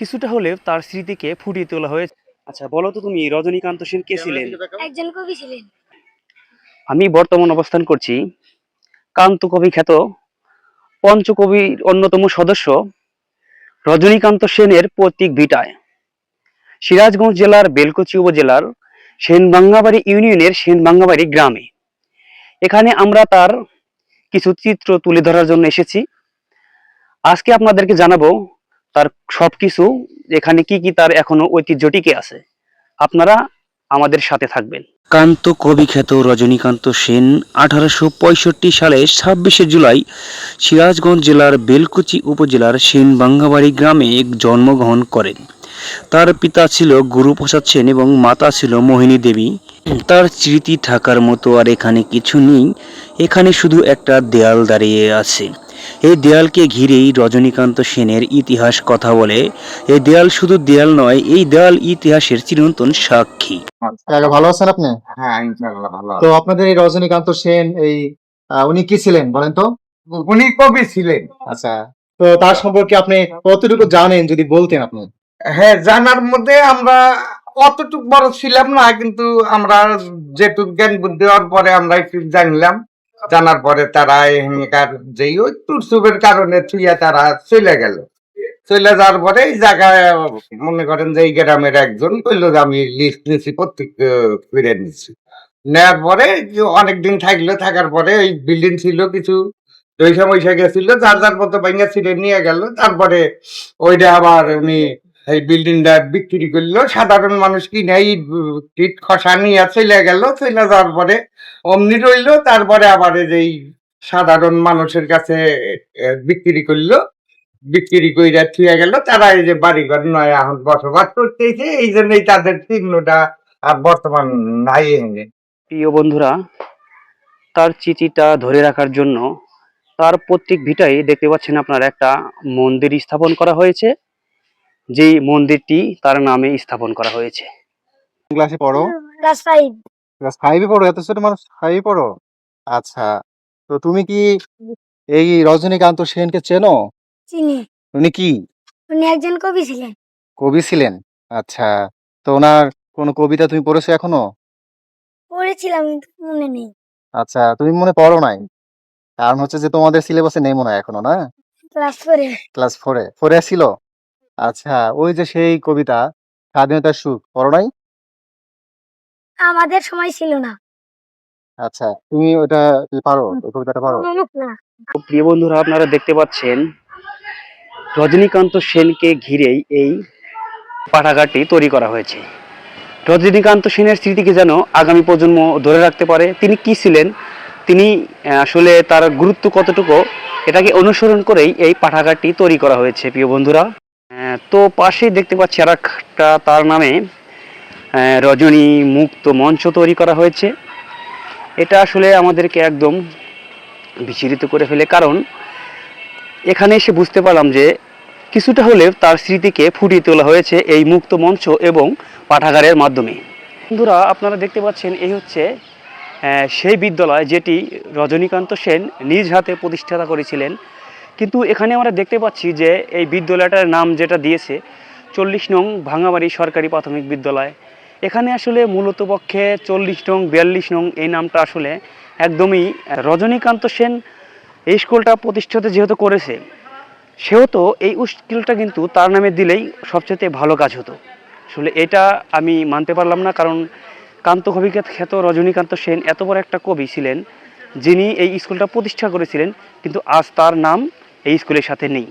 কিছুটা হলেও তার স্মৃতিকে ফুটিয়ে তোলা হয়েছে। আচ্ছা বলো তো তুমি রজনীকান্ত সেন কে ছিলেন? একজন কবি ছিলেন। আমি বর্তমান অবস্থান করছি কান্ত কবি খ্যাত পঞ্চকবির অন্যতম সদস্য রজনীকান্ত সেনের পৈতৃক ভিটায়। সিরাজগঞ্জ জেলার বেলকুচি উপজেলার সেনবাঙ্গাবাড়ি ইউনিয়নের সেনবাঙ্গাবাড়ি গ্রামে। এখানে আমরা তার কিছু চিত্র তুলে ধরার জন্য এসেছি। আজকে আপনাদেরকে জানাব তার সবকিছু এখানে কি কি তার এখনও ঐতিহ্য টিকে আছে, আপনারা আমাদের সাথে থাকবেন। কান্ত কবি খ্যাত রজনীকান্ত সেন আঠারোশো পঁয়ষট্টি সালে ছাব্বিশে জুলাই সিরাজগঞ্জ জেলার বেলকুচি উপজেলার সেনবাঙ্গাবাড়ি গ্রামে জন্মগ্রহণ করেন। তার পিতা ছিল গুরুপ্রসাদ সেন এবং মাতা ছিল মোহিনী দেবী। তার স্মৃতি থাকার মতো আর এখানে কিছু নেই, এখানে শুধু একটা দেয়াল দাঁড়িয়ে আছে। এই দেয়ালকে ঘিরেই রজনীকান্ত সেনের ইতিহাস কথা বলে। এই দেয়াল শুধু দেয়াল নয় এই দেয়াল ইতিহাসের চিরন্তন সাক্ষী। ভালো আছেন আপনি? হ্যাঁ ইনশাআল্লাহ ভালো তো আপনাদের এই রজনীকান্ত সেন এই উনি কি ছিলেন বলেন তো? উনি কবি ছিলেন। আচ্ছা তো তার সম্পর্কে আপনি কতটুকু জানেন যদি বলতেন আপনি? হ্যাঁ জানার মধ্যে আমরা অতটুক বড় ছিলাম না কিন্তু আমরা যেটুক জ্ঞান বুদ্ধি হওয়ার পরে আমরা একটু জানলাম। জানার পরে তারা এখানকার যেই ওই তুরসুবের কারণে থুইয়া তারা চলে গেল। চলে যাওয়ার পরে এই জায়গায়, মনে করেন যে এই গ্রামের একজন কইলো যে আমি লিস্ট নিছি, প্রত্যেক ফিরে নিচ্ছি নেওয়ার পরে অনেকদিন থাকল, থাকার পরে ওই বিল্ডিং ছিল কিছু পয়সা ময়সা গেছিল, যার যার মতো ভাইঙ্গা ছিঁড়ে নিয়ে গেল। তারপরে ওইটা আবার উনি এই বিল্ডিংটা বিক্রি করল। সাধারণ মানুষ কিনে ইট ইট খসা নিয়ে চলে গেল, চলে যাওয়ার পরে অমনি রইল, তারপরে আবার এই সাধারণ মানুষের কাছে বিক্রি করল। বিক্রি কইরা থুয়ে গেল। তারা এই যে বাড়িঘর নয়, এখন বসবাস করতেছে, এই জন্যই তাদের চিহ্নটা আর বর্তমান নাই প্রিয় বন্ধুরা, তার চিঠিটা ধরে রাখার জন্য তার প্রত্যেক ভিটাই দেখতে পাচ্ছেন আপনার, একটা মন্দির স্থাপন করা হয়েছে। যেই মন্দিরটি তার নামে স্থাপন করা হয়েছে। ক্লাসে পড়ো? ক্লাস ফাইভ ক্লাস ফাইভে পড়ো? এত ছোট মানুষ ফাইভে পড়ো? আচ্ছা তো তুমি কি এই রজনীকান্ত সেনকে চেনো? চিনি। উনি কি? উনি একজন কবি ছিলেন। কবি ছিলেন? আচ্ছা তো ওনার কোনো কবিতা তুমি পড়েছো এখনও? পড়েছিলাম কিন্তু মনে নেই। আচ্ছা তুমি মনে পড়ো নাই? কারণ হচ্ছে যে তোমাদের সিলেবাসে নেই মনে হয় এখনও না? ক্লাস ফোরে ক্লাস ফোরে ফোরে ছিল? আচ্ছা ওই যে সেই কবিতা স্বাধীনতার সুখ পড়ো নাই? আমাদের সময় ছিল না। আচ্ছা তুমি ওটা পারো ওই কবিতাটা পারো। না। তো প্রিয় বন্ধুরা আপনারা দেখতে পাচ্ছেন রজনীকান্ত সেনকে ঘিরেই এই পাঠাগারটি তৈরি করা হয়েছে। রজনীকান্ত সেনের স্মৃতিকে যেন আগামী প্রজন্ম ধরে রাখতে পারে তিনি কি ছিলেন? তিনি আসলে তার গুরুত্ব কতটুকু? এটাকে অনুসরণ করেই এই পাঠাগারটি তৈরি করা হয়েছে প্রিয় বন্ধুরা। তো পাশেই দেখতে পাচ্ছি আর একটা তার নামে রজনী মুক্ত মঞ্চ তৈরি করা হয়েছে। এটা আসলে আমাদেরকে একদম বিচলিত করে ফেলে, কারণ এখানে এসে বুঝতে পারলাম যে কিছুটা হলেও তার স্মৃতিকে ফুটিয়ে তোলা হয়েছে এই মুক্ত মঞ্চ এবং পাঠাগারের মাধ্যমে। বন্ধুরা, আপনারা দেখতে পাচ্ছেন, এই হচ্ছে সেই বিদ্যালয় যেটি রজনীকান্ত সেন নিজ হাতে প্রতিষ্ঠাতা করেছিলেন। কিন্তু এখানে আমরা দেখতে পাচ্ছি যে এই বিদ্যালয়টার নাম যেটা দিয়েছে, চল্লিশ নং ভাঙাবাড়ি সরকারি প্রাথমিক বিদ্যালয়। এখানে আসলে মূলত পক্ষে চল্লিশ নং, বিয়াল্লিশ নং এই নামটা আসলে একদমই রজনীকান্ত সেন এই স্কুলটা প্রতিষ্ঠাতে যেহেতু করেছে, সেহেতু এই স্কুলটা কিন্তু তার নামে দিলেই সবচেয়ে ভালো কাজ হতো। আসলে এটা আমি মানতে পারলাম না, কারণ কান্ত কবিকে খ্যাত রজনীকান্ত সেন এত বড় একটা কবি ছিলেন, যিনি এই স্কুলটা প্রতিষ্ঠা করেছিলেন, কিন্তু আজ তার নাম এই স্কুলের সাথে নেই।